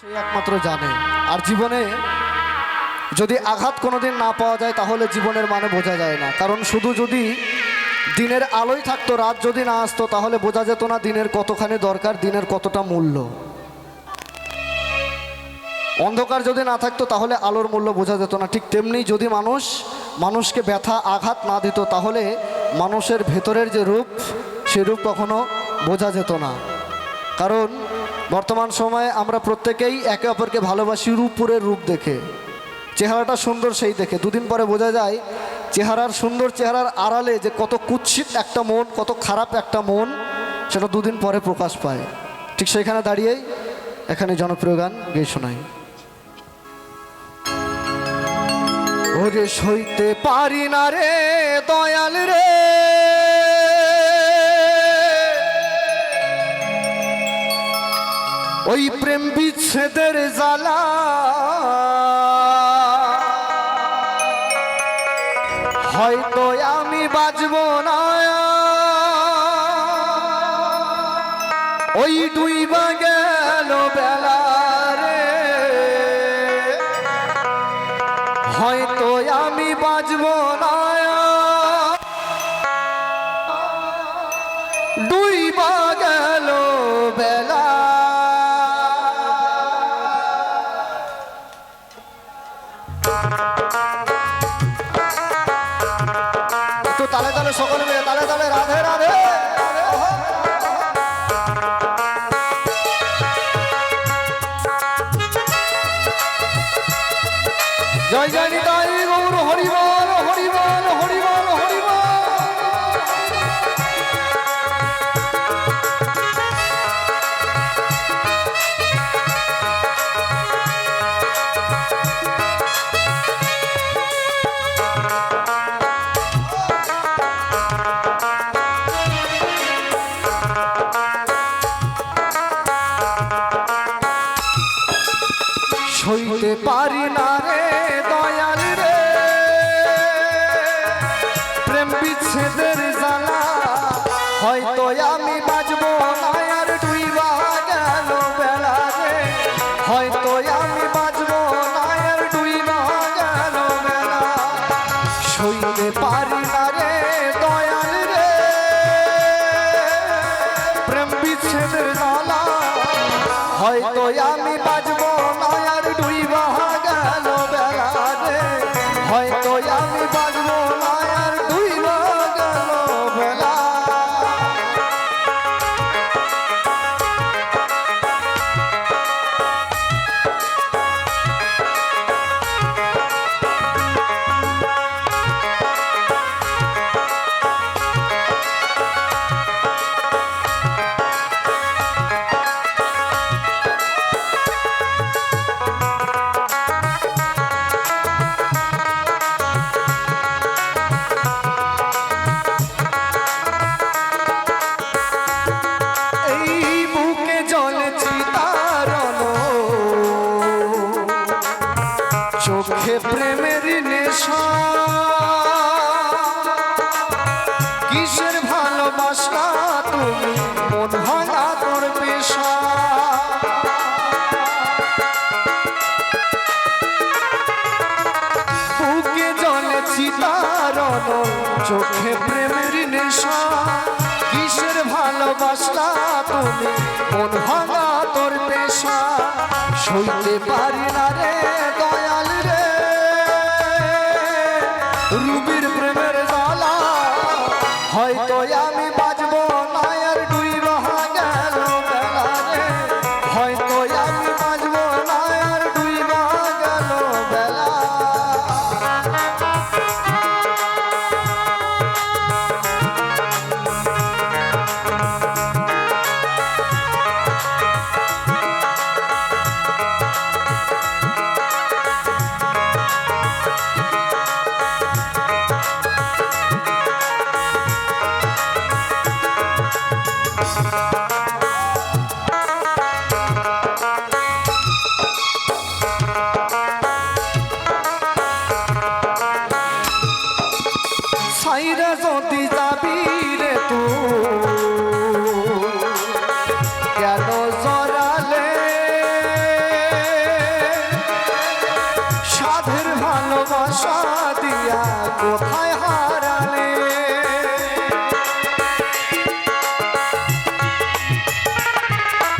সেই একমাত্র জানে। আর জীবনে যদি আঘাত কোনোদিন না পাওয়া যায়, তাহলে জীবনের মানে বোঝা যায় না। কারণ শুধু যদি দিনের আলোই থাকতো, রাত যদি না আসতো, তাহলে বোঝা যেত না দিনের কতখানি দরকার, দিনের কতটা মূল্য। অন্ধকার যদি না থাকতো, তাহলে আলোর মূল্য বোঝা যেত না। ঠিক তেমনি যদি মানুষ, মানুষকে ব্যথা, আঘাত না দিত, তাহলে মানুষের ভেতরের যে রূপ, সে রূপ কখনো বোঝা যেত না। কারণ বর্তমান সময়ে আমরা প্রত্যেকেই একে অপরকে ভালোবাসি রূপপুরের রূপ দেখে। চেহারাটা সুন্দর সেই দেখে। দুদিন পরে বোঝা যায়, চেহারার সুন্দর চেহারার আড়ালে যে কত কুৎসিত একটা মন, কত খারাপ একটা মন, সেটা দুদিন পরে প্রকাশ পায়। ঠিক সেখানে দাঁড়িয়েই এখানে জনপ্রিয় গান গেয়ে শোনাই। ওরে সইতে পারি না রে, দয়াল রে। ওই প্রেম বিচ্ছেদের জ্বালা। হয়তো আমি বাজব না। ওই ডুইবা গেল বেলা হয়তো আমি বাজব না। ডুইবা গেল राधे राधे राधे राधे সইতে পারি না রে দয়াল রে। চোখে প্রেমের নেশা। কিসের ভালোবাসা তুমি? মন ভাঙা তোর পেশা। বুকে জলে চিতারণ চোখে প্রেমের নেশা। কিসের ভালোবাসা তুমি? মন ভাঙা তোর পেশা। সইতে পারি না রে রুবির প্রেমের জ্বালা। হয়তো আমি কোথায় হারালে।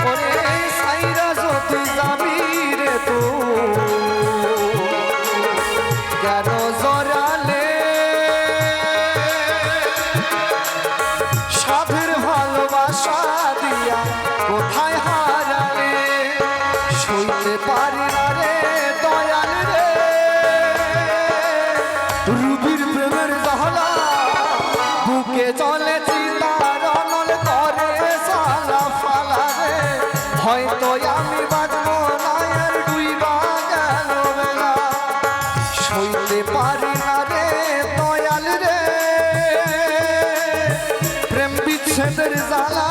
ওরে সাইরা যদি যাবি রে তুই কেন জরালে হয়তো আমি বাঁচবো না আর ডুইবা গেল বেলা সইতে পারি না রে দয়াল রে। প্রেম বিচ্ছেদের জ্বালা